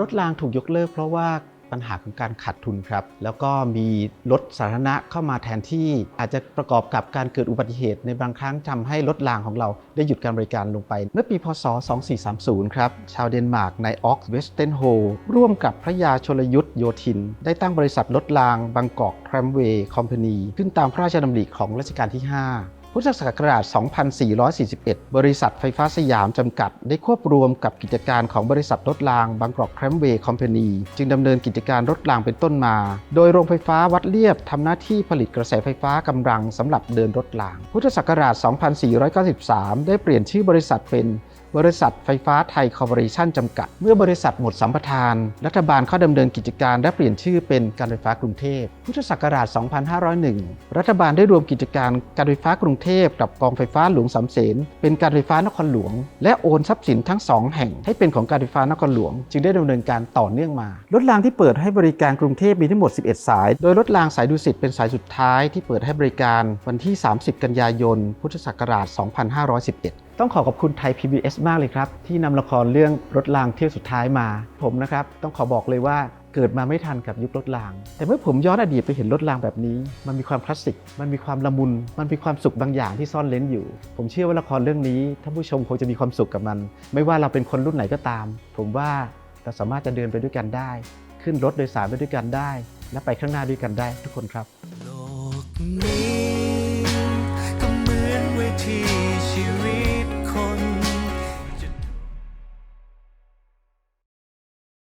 รถรางถูกยกเลิกเพราะว่าปัญหาของการขาดทุนครับ แล้วก็มีรถสาธารณะเข้ามาแทนที่อาจจะประกอบกับการเกิดอุบัติเหตุ ในบางครั้งทำให้รถรางของเราได้หยุดการบริการลงไป เมื่อปีพศ 2430 ครับ ชาวเดนมาร์กในออกเวสเทนโฮร่วมกับพระยาชลยุทธโยธิน ได้ตั้งบริษัทรถรางบางกอกแทรมเวย์คอมพานีขึ้นตามพระราชดำริของรัชกาลที่ 5 พุทธศักราช 2441 บริษัทไฟฟ้าสยามจำกัด ได้ควบรวมกับกิจการของบริษัทรถรางบางกอกแคมเวย์คอมพานีจึงดำเนินกิจการรถรางเป็นต้นมา โดยโรงไฟฟ้าวัดเลียบทำหน้าที่ผลิตกระแสไฟฟ้ากำลังสำหรับเดินรถราง พุทธศักราช 2493 ได้เปลี่ยนชื่อบริษัทเป็นบริษัทไฟฟ้าไทยคอร์ปอเรชั่นจำกัด เมื่อบริษัทหมดสัมปทาน รัฐบาลเข้าดำเนินกิจการและเปลี่ยนชื่อเป็นการไฟฟ้ากรุงเทพ พุทธศักราช 2501 รัฐบาลได้รวมกิจการการไฟฟ้ากรุงเทพกับกองไฟฟ้าหลวงสามเสนเป็นการไฟฟ้านครหลวง และโอนทรัพย์สินทั้งสองแห่ง ให้เป็นของการไฟฟ้านครหลวง จึงได้ดำเนินการต่อเนื่องมารถรางที่เปิดให้บริการกรุงเทพมีทั้งหมด 11 สาย โดยรถรางสายดุสิตเป็นสายสุดท้ายที่เปิดให้บริการวันที่ 30 กันยายน พุทธศักราช 2511 ต้องขอขอบคุณไทย PBS มากเลยครับ ที่นำละครเรื่องรถรางเที่ยวสุดท้ายมา ผมนะครับ ต้องขอบอกเลยว่าเกิดมาไม่ทันกับยุครถราง แต่เมื่อผมย้อนอดีตไปเห็นรถรางแบบนี้ มันมีความคลาสสิก มันมีความละมุน มันมีความสุขบางอย่างที่ซ่อนเล้นอยู่ ผมเชื่อว่าละครเรื่องนี้ท่านผู้ชมคงจะมีความสุขกับมัน ไม่ว่าเราเป็นคนรุ่นไหนก็ตาม ผมว่าเราสามารถจะเดินไปด้วยกันได้ ขึ้นรถโดยสารไปด้วยกันได้ และไปข้างหน้าด้วยกันได้ทุกคนครับโลกนี้